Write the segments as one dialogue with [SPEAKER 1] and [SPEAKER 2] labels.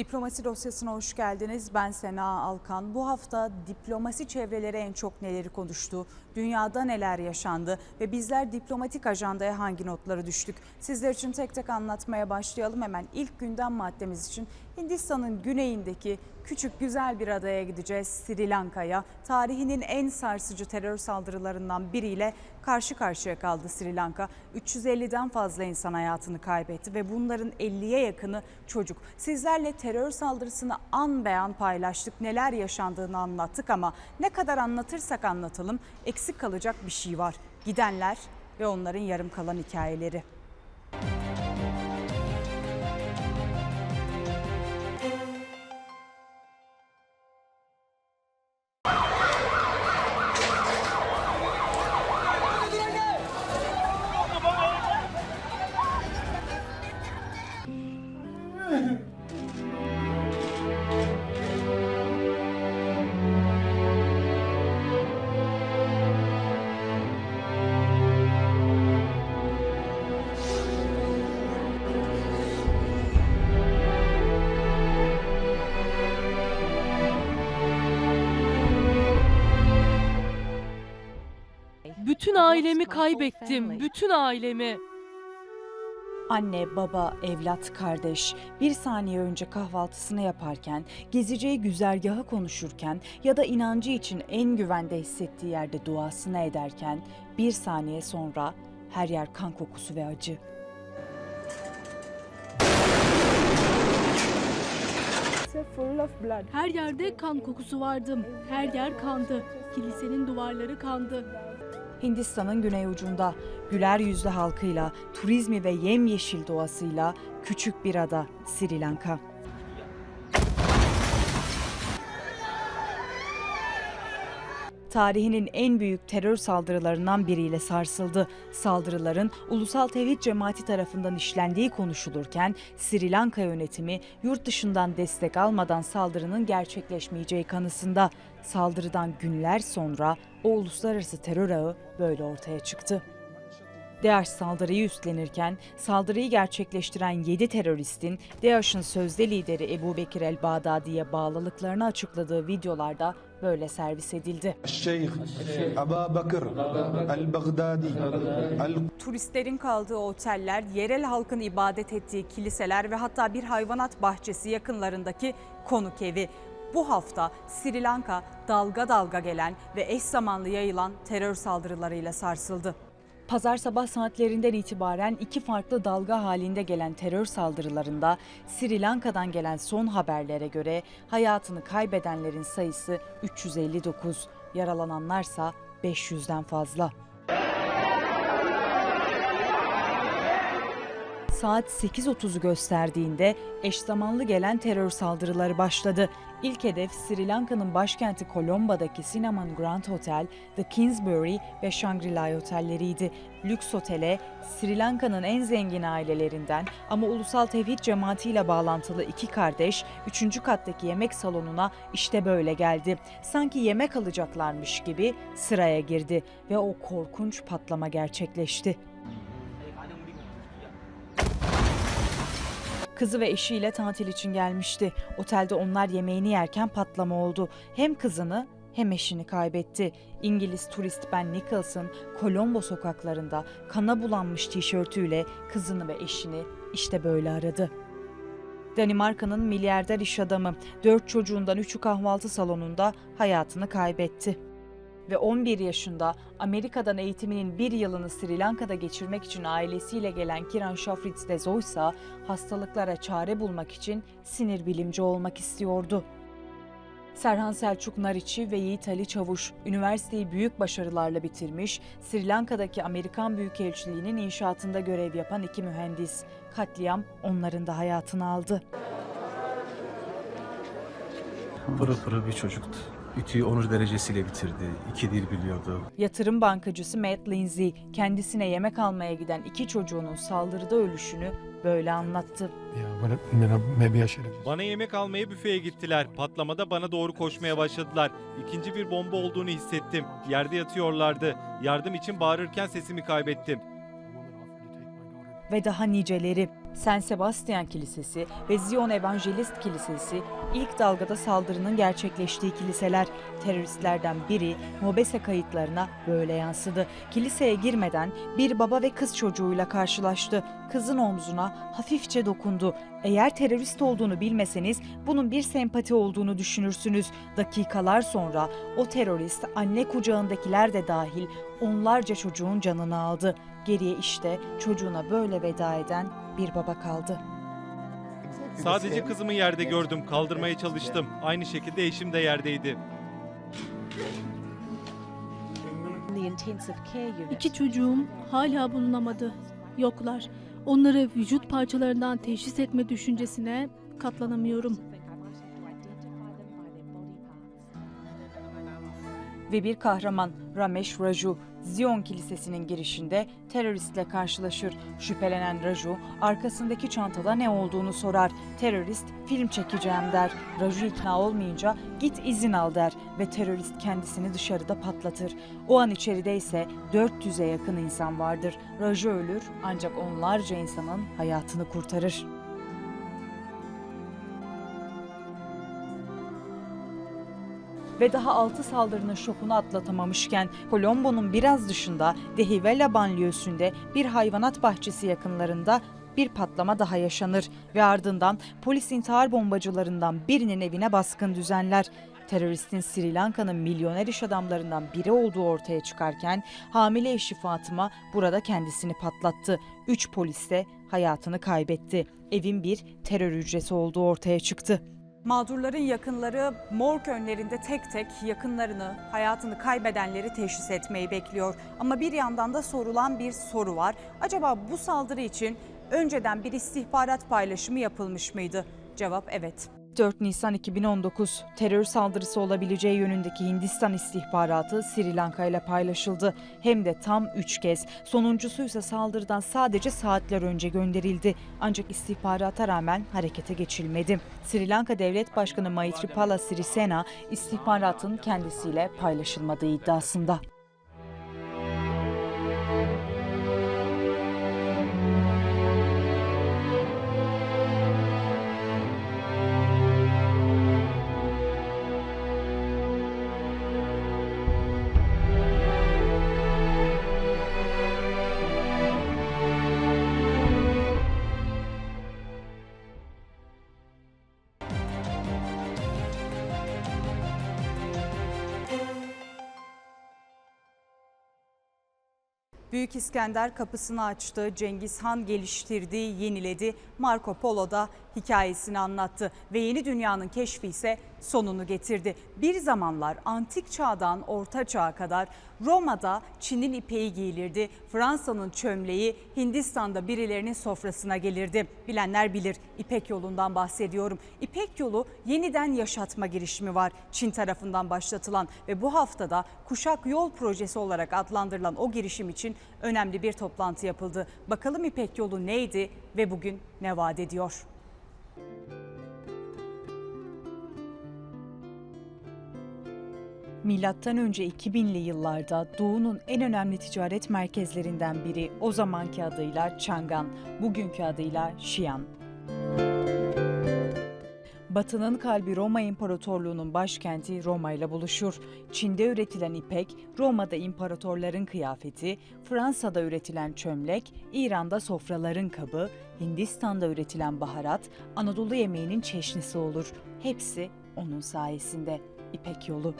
[SPEAKER 1] Diplomasi dosyasına hoş geldiniz. Ben Sena Alkan. Bu hafta diplomasi çevreleri en çok neleri konuştu, dünyada neler yaşandı ve bizler diplomatik ajandaya hangi notları düştük? Sizler için tek tek anlatmaya başlayalım. Hemen ilk gündem maddemiz için Hindistan'ın güneyindeki küçük güzel bir adaya gideceğiz Sri Lanka'ya. Tarihinin en sarsıcı terör saldırılarından biriyle karşı karşıya kaldı Sri Lanka. 350'den fazla insan hayatını kaybetti ve bunların 50'ye yakını çocuk. Sizlerle terör saldırısını an beyan paylaştık. Neler yaşandığını anlattık ama ne kadar anlatırsak anlatalım eksik kalacak bir şey var. Gidenler ve onların yarım kalan hikayeleri.
[SPEAKER 2] Bütün ailemi kaybettim. Bütün ailemi.
[SPEAKER 1] Anne, baba, evlat, kardeş bir saniye önce kahvaltısını yaparken, gezeceği güzergahı konuşurken ya da inancı için en güvende hissettiği yerde duasını ederken bir saniye sonra her yer kan kokusu ve acı.
[SPEAKER 2] Her yerde kan kokusu vardı. Her yer kandı. Kilisenin duvarları kandı.
[SPEAKER 1] Hindistan'ın güney ucunda güler yüzlü halkıyla, turizmi ve yemyeşil doğasıyla küçük bir ada Sri Lanka. Tarihinin en büyük terör saldırılarından biriyle sarsıldı. Saldırıların Ulusal Tevhid Cemaati tarafından işlendiği konuşulurken Sri Lanka yönetimi yurt dışından destek almadan saldırının gerçekleşmeyeceği kanısında. Saldırıdan günler sonra o uluslararası terör ağı böyle ortaya çıktı. DAEŞ saldırıyı üstlenirken saldırıyı gerçekleştiren 7 teröristin DAEŞ'ın sözde lideri Ebu Bekir el-Bağdadi'ye bağlılıklarını açıkladığı videolarda böyle servis edildi.
[SPEAKER 3] Şeyh Aba Bakır el-Baghdadi
[SPEAKER 1] Turistlerin kaldığı oteller, yerel halkın ibadet ettiği kiliseler ve hatta bir hayvanat bahçesi yakınlarındaki konuk evi bu hafta Sri Lanka dalga dalga gelen ve eş zamanlı yayılan terör saldırılarıyla sarsıldı. Pazar sabah saatlerinden itibaren iki farklı dalga halinde gelen terör saldırılarında Sri Lanka'dan gelen son haberlere göre hayatını kaybedenlerin sayısı 359, yaralananlarsa 500'den fazla. Saat 8.30'u gösterdiğinde eş zamanlı gelen terör saldırıları başladı. İlk hedef Sri Lanka'nın başkenti Colombo'daki Cinnamon Grand Hotel, The Kingsbury ve Shangri-La otelleriydi. Lüks otele Sri Lanka'nın en zengin ailelerinden ama Ulusal Tevhid Cemaati ile bağlantılı iki kardeş 3. kattaki yemek salonuna işte böyle geldi. Sanki yemek alacaklarmış gibi sıraya girdi ve o korkunç patlama gerçekleşti. Kızı ve eşiyle tatil için gelmişti. Otelde onlar yemeğini yerken patlama oldu. Hem kızını hem eşini kaybetti. İngiliz turist Ben Nicholson, Colombo sokaklarında kana bulanmış tişörtüyle kızını ve eşini işte böyle aradı. Danimarka'nın milyarder iş adamı, dört çocuğundan üçü kahvaltı salonunda hayatını kaybetti. Ve 11 yaşında Amerika'dan eğitiminin bir yılını Sri Lanka'da geçirmek için ailesiyle gelen Kiran Shafritz Dezoy ise hastalıklara çare bulmak için sinir bilimci olmak istiyordu. Serhan Selçuk Nariçi ve Yiğit Ali Çavuş üniversiteyi büyük başarılarla bitirmiş, Sri Lanka'daki Amerikan Büyükelçiliği'nin inşaatında görev yapan iki mühendis. Katliam onların da hayatını aldı.
[SPEAKER 4] Pırıl pırıl bir çocuktu. Ütüyü onur derecesiyle bitirdi. İki dil biliyordu.
[SPEAKER 1] Yatırım bankacısı Matt Lindsay kendisine yemek almaya giden iki çocuğunun saldırıda ölüşünü böyle anlattı.
[SPEAKER 5] Bana yemek almaya büfeye gittiler. Patlamada bana doğru koşmaya başladılar. İkinci bir bomba olduğunu hissettim. Yerde yatıyorlardı. Yardım için bağırırken sesimi kaybettim.
[SPEAKER 1] Ve daha niceleri. San Sebastian Kilisesi ve Zion Evangelist Kilisesi ilk dalgada saldırının gerçekleştiği kiliseler. Teröristlerden biri Mobese kayıtlarına böyle yansıdı. Kiliseye girmeden bir baba ve kız çocuğuyla karşılaştı. Kızın omzuna hafifçe dokundu. Eğer terörist olduğunu bilmeseniz bunun bir sempati olduğunu düşünürsünüz. Dakikalar sonra o terörist anne kucağındakiler de dahil onlarca çocuğun canını aldı. Geriye işte çocuğuna böyle veda eden bir baba kaldı.
[SPEAKER 5] Sadece kızımı yerde gördüm. Kaldırmaya çalıştım. Aynı şekilde eşim de yerdeydi.
[SPEAKER 2] İki çocuğum hala bulunamadı. Yoklar. Onları vücut parçalarından teşhis etme düşüncesine katlanamıyorum.
[SPEAKER 1] Ve bir kahraman Ramesh Raju Zion Kilisesi'nin girişinde teröristle karşılaşır. Şüphelenen Raju arkasındaki çantada ne olduğunu sorar. Terörist film çekeceğim der. Raju ikna olmayınca git izin al der ve terörist kendisini dışarıda patlatır. O an içeride ise 400'e yakın insan vardır. Raju ölür ancak onlarca insanın hayatını kurtarır. Ve daha 6 saldırının şokunu atlatamamışken Colombo'nun biraz dışında Dehivela banliyösünde bir hayvanat bahçesi yakınlarında bir patlama daha yaşanır ve ardından polis intihar bombacılarından birinin evine baskın düzenler. Teröristin Sri Lanka'nın milyoner iş adamlarından biri olduğu ortaya çıkarken hamile eşi Fatıma burada kendisini patlattı. Üç polis de hayatını kaybetti. Evin bir terör hücresi olduğu ortaya çıktı. Mağdurların yakınları morg önlerinde tek tek yakınlarını, hayatını kaybedenleri teşhis etmeyi bekliyor. Ama bir yandan da sorulan bir soru var. Acaba bu saldırı için önceden bir istihbarat paylaşımı yapılmış mıydı? Cevap evet. 4 Nisan 2019 terör saldırısı olabileceği yönündeki Hindistan istihbaratı Sri Lanka ile paylaşıldı. Hem de tam 3 kez. Sonuncusu ise saldırıdan sadece saatler önce gönderildi. Ancak istihbarata rağmen harekete geçilmedi. Sri Lanka Devlet Başkanı Maithripala Sirisena istihbaratın kendisiyle paylaşılmadığı iddiasında. Büyük İskender kapısını açtı, Cengiz Han geliştirdi, yeniledi. Marco Polo da hikayesini anlattı ve yeni dünyanın keşfi ise sonunu getirdi. Bir zamanlar antik çağdan orta çağa kadar Roma'da Çin'in ipeği giyilirdi. Fransa'nın çömleği Hindistan'da birilerinin sofrasına gelirdi. Bilenler bilir İpek yolundan bahsediyorum. İpek yolu yeniden yaşatma girişimi var Çin tarafından başlatılan ve bu haftada Kuşak Yol Projesi olarak adlandırılan o girişim için önemli bir toplantı yapıldı. Bakalım İpek yolu neydi ve bugün ne vaat ediyor? Milattan önce 2000'li yıllarda Doğu'nun en önemli ticaret merkezlerinden biri o zamanki adıyla Çangan, bugünkü adıyla Şiyan. Batı'nın kalbi Roma İmparatorluğu'nun başkenti Roma ile buluşur. Çin'de üretilen ipek, Roma'da imparatorların kıyafeti, Fransa'da üretilen çömlek, İran'da sofraların kabı, Hindistan'da üretilen baharat, Anadolu yemeğinin çeşnisi olur. Hepsi onun sayesinde. İpek yolu.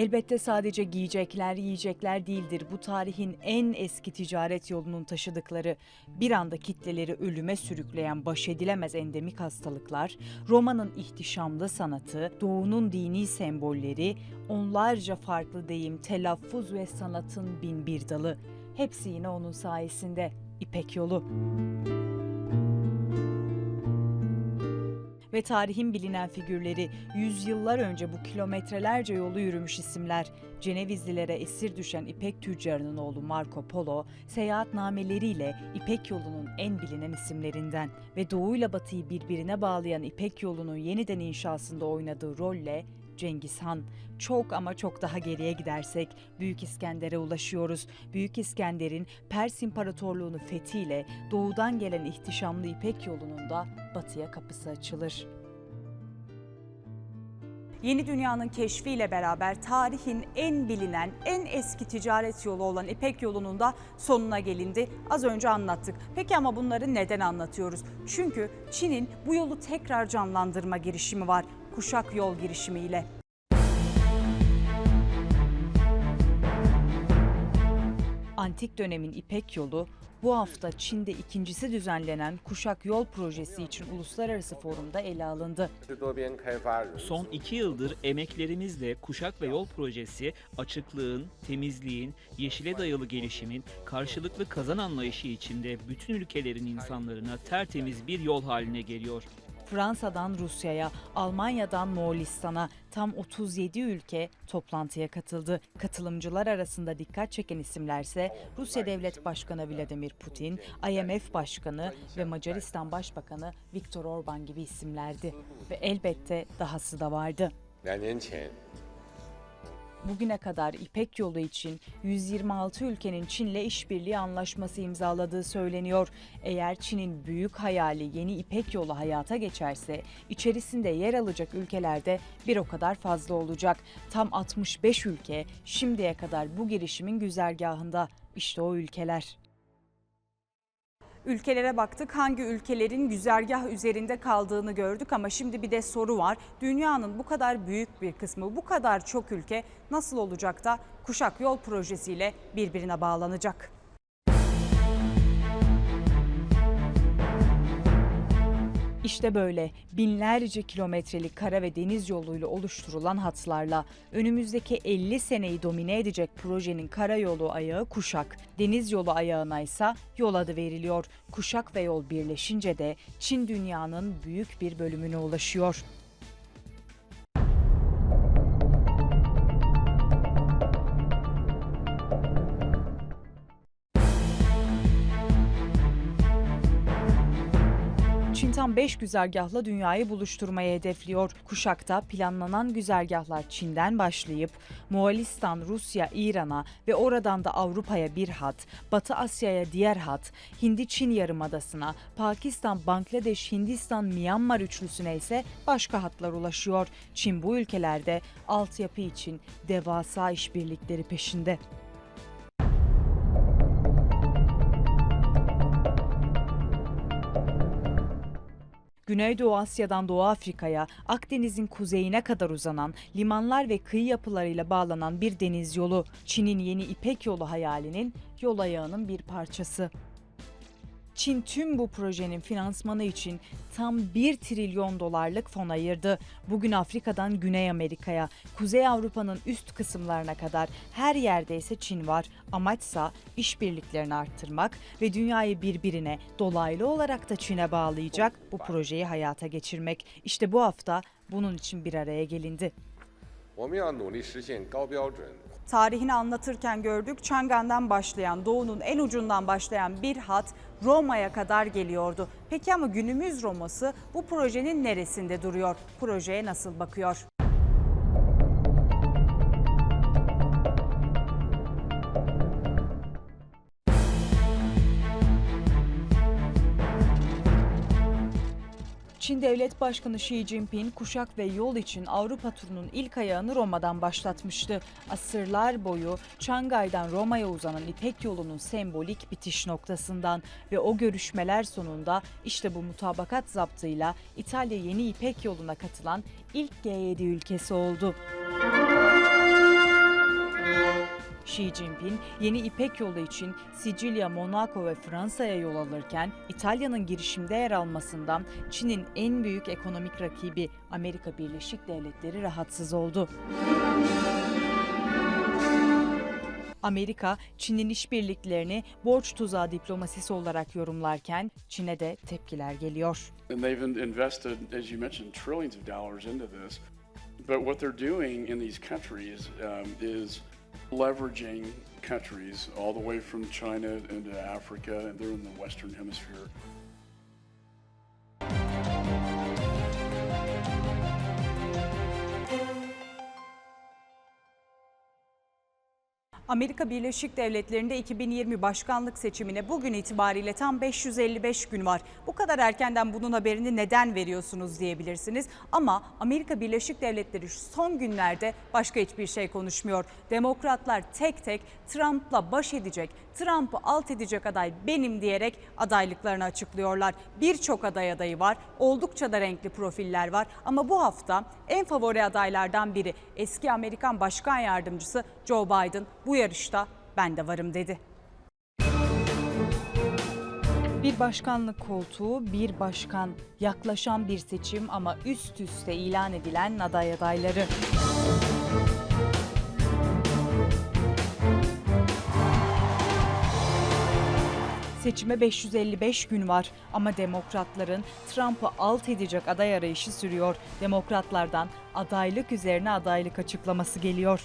[SPEAKER 1] Elbette sadece giyecekler, yiyecekler değildir. Bu tarihin en eski ticaret yolunun taşıdıkları, bir anda kitleleri ölüme sürükleyen baş edilemez endemik hastalıklar, Roma'nın ihtişamlı sanatı, Doğu'nun dini sembolleri, onlarca farklı deyim, telaffuz ve sanatın bin bir dalı. Hepsi yine onun sayesinde. İpek yolu. Ve tarihin bilinen figürleri yüzyıllar önce bu kilometrelerce yolu yürümüş isimler. Cenevizlilere esir düşen İpek tüccarının oğlu Marco Polo, seyahatnameleriyle İpek yolunun en bilinen isimlerinden ve doğuyla batıyı birbirine bağlayan İpek yolunun yeniden inşasında oynadığı rolle Cengiz Han. Çok ama çok daha geriye gidersek Büyük İskender'e ulaşıyoruz. Büyük İskender'in Pers İmparatorluğunu fethiyle doğudan gelen ihtişamlı İpek yolunun da batıya kapısı açılır. Yeni dünyanın keşfiyle beraber tarihin en bilinen, en eski ticaret yolu olan İpek yolunun da sonuna gelindi. Az önce anlattık. Peki ama bunları neden anlatıyoruz? Çünkü Çin'in bu yolu tekrar canlandırma girişimi var. Kuşak Yol girişimiyle. Antik dönemin İpek Yolu bu hafta Çin'de ikincisi düzenlenen Kuşak Yol Projesi için uluslararası forumda ele alındı.
[SPEAKER 6] Son iki yıldır emeklerimizle Kuşak ve Yol Projesi açıklığın, temizliğin, yeşile dayalı gelişimin, karşılıklı kazan anlayışı içinde bütün ülkelerin insanlarına tertemiz bir yol haline geliyor.
[SPEAKER 1] Fransa'dan Rusya'ya, Almanya'dan Moğolistan'a tam 37 ülke toplantıya katıldı. Katılımcılar arasında dikkat çeken isimlerse Rusya Devlet Başkanı Vladimir Putin, IMF Başkanı ve Macaristan Başbakanı Viktor Orban gibi isimlerdi. Ve elbette dahası da vardı bugüne kadar İpek yolu için 126 ülkenin Çin'le işbirliği anlaşması imzaladığı söyleniyor. Eğer Çin'in büyük hayali yeni İpek yolu hayata geçerse içerisinde yer alacak ülkelerde bir o kadar fazla olacak. Tam 65 ülke şimdiye kadar bu girişimin güzergahında. İşte o ülkeler. Ülkelere baktık. Hangi ülkelerin güzergah üzerinde kaldığını gördük ama şimdi bir de soru var. Dünyanın bu kadar büyük bir kısmı, bu kadar çok ülke nasıl olacak da Kuşak Yol projesiyle birbirine bağlanacak? İşte böyle binlerce kilometrelik kara ve deniz yoluyla oluşturulan hatlarla önümüzdeki 50 seneyi domine edecek projenin karayolu ayağı Kuşak, deniz yolu ayağına ise yol adı veriliyor. Kuşak ve yol birleşince de Çin dünyanın büyük bir bölümüne ulaşıyor. Çin tam 5 güzergahla dünyayı buluşturmayı hedefliyor. Kuşakta planlanan güzergahlar Çin'den başlayıp Moğolistan, Rusya, İran'a ve oradan da Avrupa'ya bir hat, Batı Asya'ya diğer hat, Hindi-Çin yarımadasına, Pakistan, Bangladeş, Hindistan, Myanmar üçlüsüne ise başka hatlar ulaşıyor. Çin bu ülkelerde altyapı için devasa işbirlikleri peşinde. Güneydoğu Asya'dan Doğu Afrika'ya, Akdeniz'in kuzeyine kadar uzanan limanlar ve kıyı yapılarıyla bağlanan bir deniz yolu. Çin'in yeni İpek yolu hayalinin yol ayağının bir parçası. Çin tüm bu projenin finansmanı için tam 1 trilyon dolarlık fon ayırdı. Bugün Afrika'dan Güney Amerika'ya, Kuzey Avrupa'nın üst kısımlarına kadar her yerde ise Çin var. Amaçsa işbirliklerini arttırmak ve dünyayı birbirine dolaylı olarak da Çin'e bağlayacak bu projeyi hayata geçirmek. İşte bu hafta bunun için bir araya gelindi. Tarihini anlatırken gördük Çangan'dan başlayan, doğunun en ucundan başlayan bir hat Roma'ya kadar geliyordu. Peki ama günümüz Roma'sı bu projenin neresinde duruyor? Projeye nasıl bakıyor? Çin Devlet Başkanı Xi Jinping kuşak ve yol için Avrupa turunun ilk ayağını Roma'dan başlatmıştı. Asırlar boyu Çangay'dan Roma'ya uzanan İpek yolunun sembolik bitiş noktasından ve o görüşmeler sonunda işte bu mutabakat zaptıyla İtalya yeni İpek yoluna katılan ilk G7 ülkesi oldu. Xi Jinping yeni İpek yolu için Sicilya, Monaco ve Fransa'ya yol alırken İtalya'nın girişimde yer almasından Çin'in en büyük ekonomik rakibi Amerika Birleşik Devletleri rahatsız oldu. Amerika, Çin'in işbirliklerini borç tuzağı diplomasisi olarak yorumlarken Çin'e de tepkiler geliyor.
[SPEAKER 7] But what they're doing in these countries um, is leveraging countries all the way from China into Africa, and they're in the Western Hemisphere.
[SPEAKER 8] Amerika Birleşik Devletleri'nde 2020 başkanlık seçimine bugün itibariyle tam 555 gün var. Bu kadar erkenden bunun haberini neden veriyorsunuz diyebilirsiniz. Ama Amerika Birleşik Devletleri son günlerde başka hiçbir şey konuşmuyor. Demokratlar tek tek Trump'la baş edecek, Trump'ı alt edecek aday benim diyerek adaylıklarını açıklıyorlar. Birçok aday adayı var, oldukça da renkli profiller var. Ama bu hafta en favori adaylardan biri eski Amerikan Başkan Yardımcısı Joe Biden bu yarışta ben de varım dedi.
[SPEAKER 1] Bir başkanlık koltuğu, bir başkan, yaklaşan bir seçim ama üst üste ilan edilen aday adayları. Seçime 555 gün var ama demokratların Trump'ı alt edecek aday arayışı sürüyor. Demokratlardan adaylık üzerine adaylık açıklaması geliyor.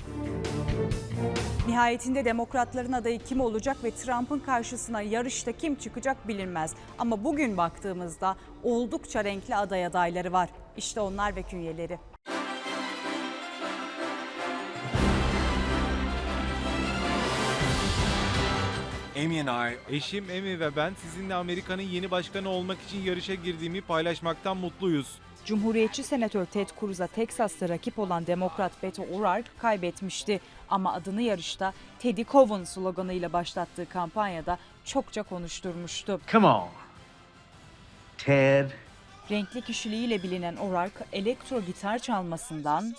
[SPEAKER 8] Nihayetinde demokratların adayı kim olacak ve Trump'ın karşısına yarışta kim çıkacak bilinmez. Ama bugün baktığımızda oldukça renkli aday adayları var. İşte onlar ve künyeleri.
[SPEAKER 9] Amy and I
[SPEAKER 5] Eşim Emi ve ben sizinle Amerika'nın yeni başkanı olmak için yarışa girdiğimi paylaşmaktan mutluyuz.
[SPEAKER 1] Cumhuriyetçi Senatör Ted Cruz'a Teksas'ta rakip olan Demokrat Beto O'Rourke kaybetmişti. Ama adını yarışta Teddy Coven sloganıyla başlattığı kampanyada çokça konuşturmuştu.
[SPEAKER 10] Come on. Ted.
[SPEAKER 1] Renkli kişiliğiyle bilinen O'Rourke elektro gitar çalmasından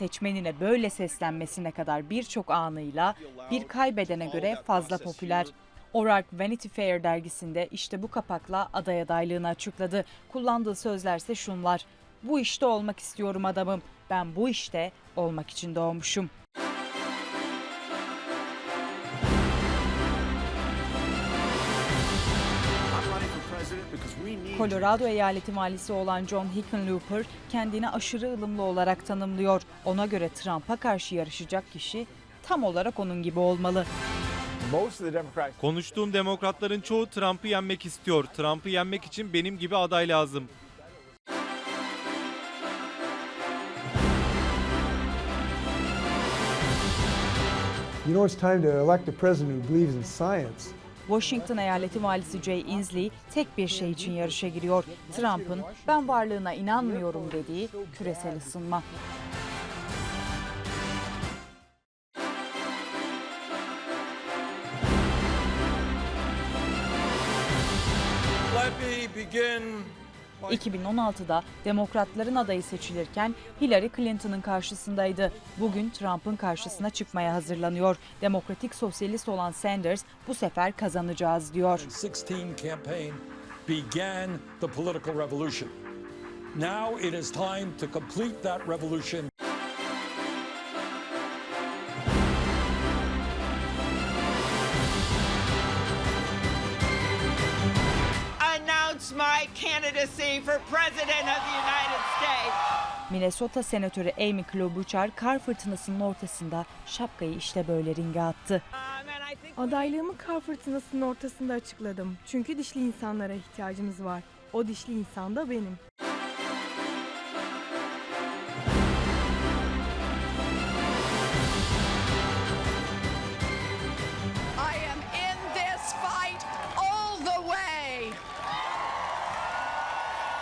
[SPEAKER 1] seçmenine böyle seslenmesine kadar birçok anıyla bir kaybedene göre fazla popüler. O'Rourke Vanity Fair dergisinde işte bu kapakla aday adaylığını açıkladı. Kullandığı sözlerse şunlar. Bu işte olmak istiyorum adamım. Ben bu işte olmak için doğmuşum. Colorado eyaleti valisi olan John Hickenlooper kendini aşırı ılımlı olarak tanımlıyor. Ona göre Trump'a karşı yarışacak kişi tam olarak onun gibi olmalı.
[SPEAKER 5] Konuştuğum demokratların çoğu Trump'ı yenmek istiyor. Trump'ı yenmek için benim gibi aday lazım.
[SPEAKER 11] You know it's time to elect a president who believes in science.
[SPEAKER 1] Washington eyaleti valisi Jay Inslee tek bir şey için yarışa giriyor. Trump'ın ben varlığına inanmıyorum dediği küresel ısınma.
[SPEAKER 9] let me begin
[SPEAKER 1] 2016'da demokratların adayı seçilirken Hillary Clinton'ın karşısındaydı. Bugün Trump'ın karşısına çıkmaya hazırlanıyor. Demokratik sosyalist olan Sanders bu sefer kazanacağız diyor.
[SPEAKER 10] 16 campaign began the political revolution. Now it is time to complete that revolution.
[SPEAKER 12] Candidacy for President of the United States.
[SPEAKER 1] Minnesota Senatörü Amy Klobuchar kar fırtınasının ortasında şapkayı işte böyle ringe attı.
[SPEAKER 12] Um,
[SPEAKER 13] Adaylığımı kar fırtınasının ortasında açıkladım. Çünkü dişli insanlara ihtiyacımız var. O dişli insan da benim.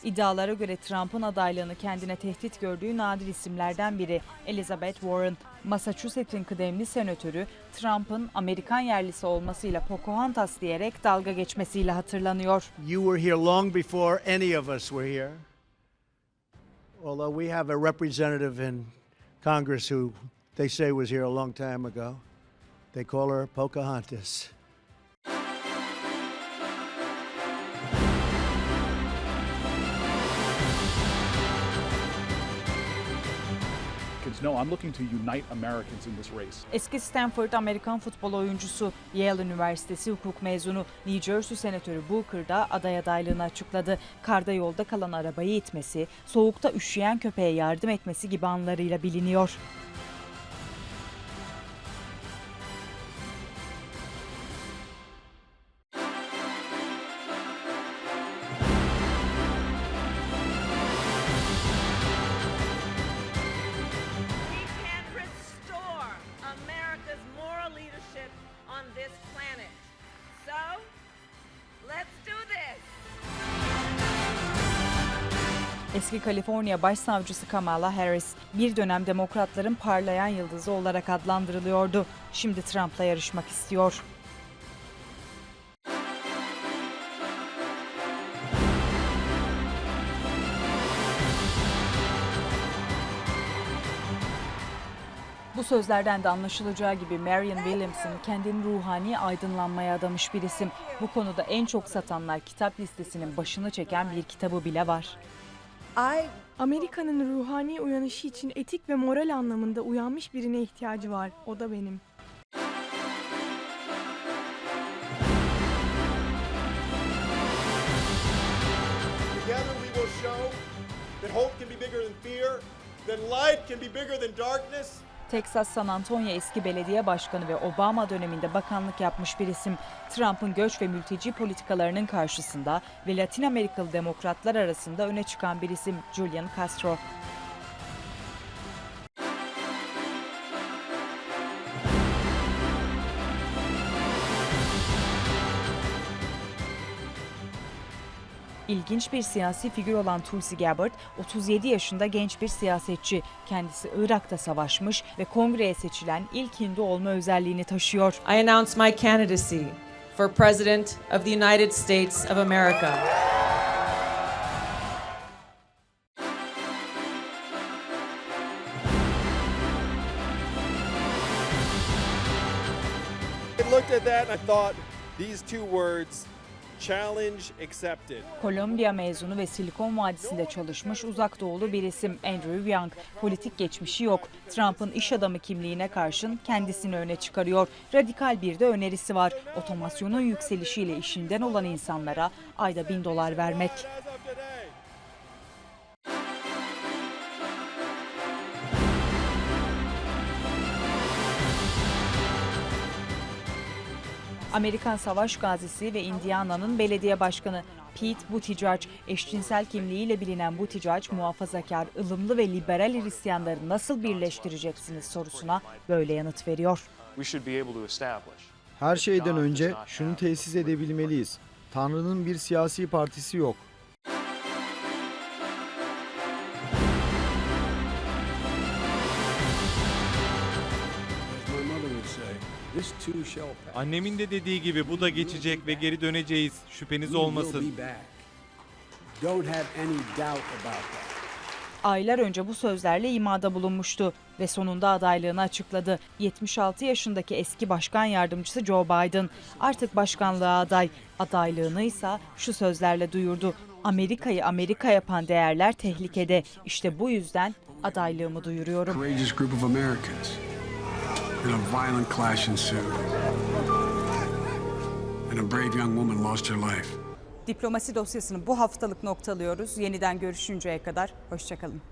[SPEAKER 1] İddialara göre Trump'ın adaylığını kendine tehdit gördüğü nadir isimlerden biri Elizabeth Warren. Massachusetts'in kıdemli senatörü Trump'ın Amerikan yerlisi olmasıyla Pocahontas diyerek dalga geçmesiyle hatırlanıyor.
[SPEAKER 10] You were here long before any of us were here. Although we have a representative in Congress who they say was here a long time ago. They call her Pocahontas.
[SPEAKER 7] No, I'm looking to unite Americans in this race.
[SPEAKER 1] Eski Stanford Amerikan futbol oyuncusu, Yale Üniversitesi hukuk mezunu New Jersey Senatörü Booker da aday adaylığını açıkladı. Karda yolda kalan arabayı itmesi, soğukta üşüyen köpeğe yardım etmesi gibi anlarıyla biliniyor. Eski Kaliforniya Başsavcısı Kamala Harris bir dönem demokratların parlayan yıldızı olarak adlandırılıyordu. Şimdi Trump'la yarışmak istiyor. Bu sözlerden de anlaşılacağı gibi Marion Williamson kendini ruhani aydınlanmaya adamış bir isim. Bu konuda en çok satanlar kitap listesinin başını çeken bir kitabı bile var.
[SPEAKER 13] Amerika'nın ruhani uyanışı için etik ve moral anlamında uyanmış birine ihtiyacı var. O da benim.
[SPEAKER 14] Together we will show that hope can be bigger than fear, that light can be bigger than darkness.
[SPEAKER 1] Texas San Antonio eski belediye başkanı ve Obama döneminde bakanlık yapmış bir isim. Trump'ın göç ve mülteci politikalarının karşısında ve Latin Amerikalı demokratlar arasında öne çıkan bir isim Julian Castro. İlginç bir siyasi figür olan Tulsi Gabbard, 37 yaşında genç bir siyasetçi. Kendisi Irak'ta savaşmış ve kongreye seçilen ilk Hindu olma özelliğini taşıyor.
[SPEAKER 15] I announce my candidacy for President of the United States of America.
[SPEAKER 14] I looked at that and I thought, these two words.
[SPEAKER 1] Kolombiya mezunu ve Silikon Vadisi'nde çalışmış uzak doğulu bir isim Andrew Young. Politik geçmişi yok. Trump'ın iş adamı kimliğine karşın kendisini öne çıkarıyor. Radikal bir de önerisi var. Otomasyonun yükselişiyle işinden olan insanlara ayda bin dolar vermek. Amerikan savaş gazisi ve Indiana'nın belediye başkanı Pete Buttigieg, eşcinsel kimliğiyle bilinen Buttigieg, muhafazakar, ılımlı ve liberal Hristiyanları nasıl birleştireceksiniz sorusuna böyle yanıt veriyor.
[SPEAKER 16] Her şeyden önce şunu tesis edebilmeliyiz. Tanrı'nın bir siyasi partisi yok.
[SPEAKER 5] Annemin de dediği gibi bu da geçecek ve geri döneceğiz. Şüpheniz olmasın.
[SPEAKER 10] Don't have any doubt about that.
[SPEAKER 1] Aylar önce bu sözlerle imada bulunmuştu ve sonunda adaylığını açıkladı. 76 yaşındaki eski başkan yardımcısı Joe Biden artık başkanlığa aday. Adaylığını ise şu sözlerle duyurdu. Amerika'yı Amerika yapan değerler tehlikede. İşte bu yüzden adaylığımı duyuruyorum.
[SPEAKER 10] And a violent clash ensued. And a brave young woman lost her life.
[SPEAKER 8] Diplomasi dosyasını bu haftalık noktalıyoruz. Yeniden görüşünceye kadar hoşçakalın.